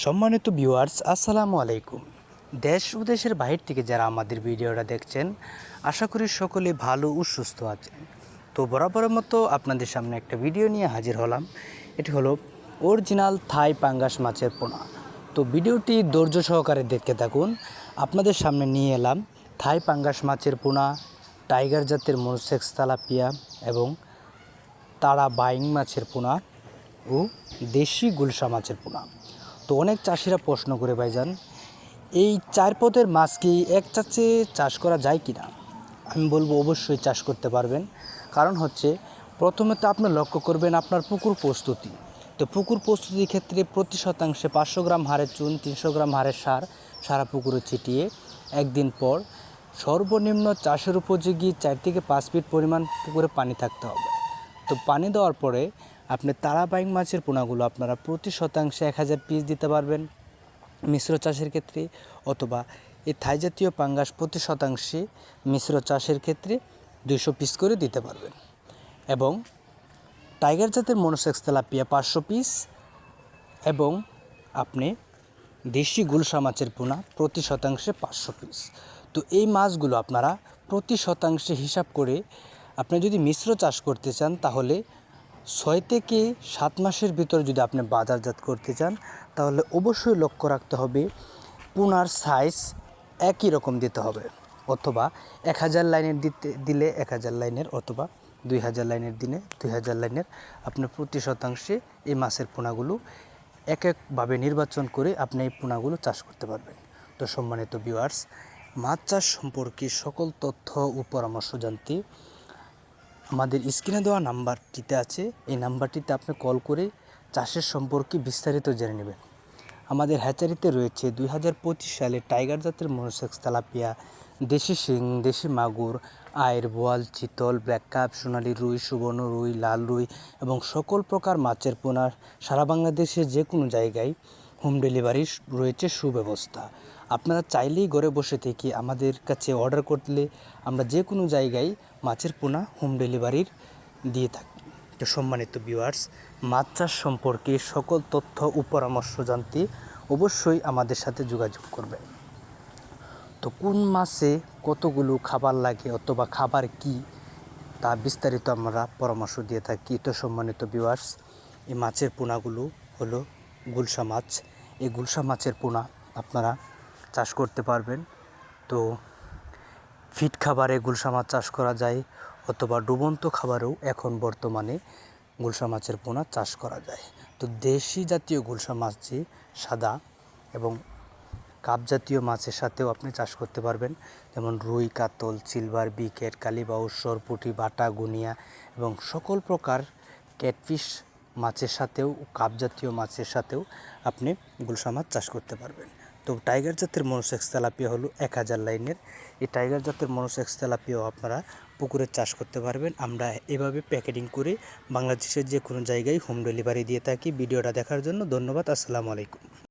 সম্মানিত ভিউয়ার্স আসসালামু আলাইকুম। দেশ ও দেশের বাহির থেকে যারা আমাদের ভিডিওটা দেখছেন, আশা করি সকলে ভালো ও সুস্থ আছেন। তো বরাবরের মতো আপনাদের সামনে একটা ভিডিও নিয়ে হাজির হলাম। এটি হলো অরিজিনাল থাই পাঙ্গাস মাছের পোনা। তো ভিডিওটি ধৈর্য সহকারে দেখতে থাকুন। আপনাদের সামনে নিয়ে এলাম থাই পাঙ্গাস মাছের পোনা টাইগার জাতের মনোসেক্স তালাপিয়া এবং তারা বাইং মাছের পোনা ও দেশি গুলশা মাছের পোনা। তো অনেক চাষিরা প্রশ্ন করে, ভাইজান, এই চার পদের মাছ কি এক চাষে চাষ করা যায় কি না? আমি বলব অবশ্যই চাষ করতে পারবেন। কারণ হচ্ছে, প্রথমে তো আপনি লক্ষ্য করবেন আপনার পুকুর প্রস্তুতি। তো পুকুর প্রস্তুতির ক্ষেত্রে প্রতি শতাংশে পাঁচশো গ্রাম হারের চুন, তিনশো গ্রাম হারের সার, সারা পুকুরে ছিটিয়ে একদিন পর সর্বনিম্ন চাষের উপযোগী চার থেকে পাঁচ ফিট পরিমাণ পুকুরে পানি থাকতে হবে। তো পানি দেওয়ার পরে আপনি তারাবাইং মাছের পোনাগুলো আপনারা প্রতি শতাংশে এক হাজার পিস দিতে পারবেন মিশ্র চাষের ক্ষেত্রে অথবা এই থাই জাতীয় পাঙ্গাস প্রতি শতাংশে মিশ্র চাষের ক্ষেত্রে দুইশো পিস করে দিতে পারবেন। এবং টাইগার জাতের মনোসেক্স তেলাপিয়া পাঁচশো পিস এবং আপনি দেশি গুলশা মাছের পোনা প্রতি শতাংশে পাঁচশো পিস তো এই মাছগুলো আপনারা প্রতি শতাংশে হিসাব করে আপনি যদি মিশ্র চাষ করতে চান তাহলে ছয় থেকে সাত মাসের ভিতর যদি আপনি বাজারজাত করতে চান, তাহলে অবশ্যই লক্ষ্য রাখতে হবে পোনার সাইজ একই রকম দিতে হবে। অথবা এক হাজার লাইনের দিতে, দিলে এক হাজার লাইনের অথবা দুই হাজার লাইনের দিনে দুই হাজার লাইনের আপনার প্রতি শতাংশে এই মাছের পোনাগুলো এক একভাবে নির্বাচন করে আপনি এই পোনাগুলো চাষ করতে পারবেন। তো সম্মানিত ভিউয়ার্স মাছ চাষ সম্পর্কে সকল তথ্য ও পরামর্শ জানতে আমাদের স্ক্রিনে দেওয়া নাম্বারটিতে আছে। এই নাম্বারটিতে আপনি কল করে চাষের সম্পর্কে বিস্তারিত জেনে নেবেন। আমাদের হ্যাচারিতে রয়েছে দুই হাজার পঁচিশ সালে টাইগার জাতের মনোসেক্স তেলাপিয়া, দেশি শিং, দেশি মাগুর আয়ের বোয়াল, চিতল, ব্ল্যাক কাপ, সোনালী রুই, সুবর্ণ রুই, লাল রুই এবং সকল প্রকার মাছের পোনা সারা বাংলাদেশের যে কোনো জায়গায় হোম ডেলিভারি রয়েছে সুব্যবস্থা। আপনারা চাইলেই ঘরে বসে থেকে আমাদের কাছে অর্ডার করলে আমরা যে কোনো জায়গায় মাছের পোনা হোম ডেলিভারির দিয়ে থাকি। তো সম্মানিত ভিউয়ার্স মাছ চাষ সম্পর্কে সকল তথ্য ও পরামর্শ জানতে অবশ্যই আমাদের সাথে যোগাযোগ করবেন তো কোন মাসে কতগুলো খাবার লাগে অথবা খাবার কি, তা বিস্তারিত আমরা পরামর্শ দিয়ে থাকি। তো সম্মানিত ভিউয়ার্স, এই মাছের পোনাগুলো হলো গুলশা মাছ। এই গুলশা মাছের পোনা আপনারা চাষ করতে পারবেন। তো ফিট খাবারে গুলশা মাছ চাষ করা যায় অথবা ডুবন্ত খাবারেও এখন বর্তমানে গুলশা মাছের পোনা চাষ করা যায়। তো দেশি জাতীয় গুলশা মাছ যে সাদা এবং কাপ জাতীয় মাছের সাথেও আপনি চাষ করতে পারবেন। যেমন রুই, কাতল, সিলভার, বিকেট, কালীবাউস, সরপুটি, বাটা, গুনিয়া এবং সকল প্রকার ক্যাটফিশ মাছের সাথেও, কাপ জাতীয় মাছের সাথেও আপনি গুলশা মাছ চাষ করতে পারবেন। তো টাইগার জাতের মনোসেক্স তেলাপিয়া হলো এক হাজার লাইনের। এই টাইগার জাতের মনোসেক্স তেলাপিয়াও আপনারা পুকুরে চাষ করতে পারবেন। আমরা এভাবে প্যাকেটিং করে বাংলাদেশের যে কোনো জায়গায় হোম ডেলিভারি দিয়ে থাকি ভিডিওটা দেখার জন্য। ধন্যবাদ, আসসালামু আলাইকুম।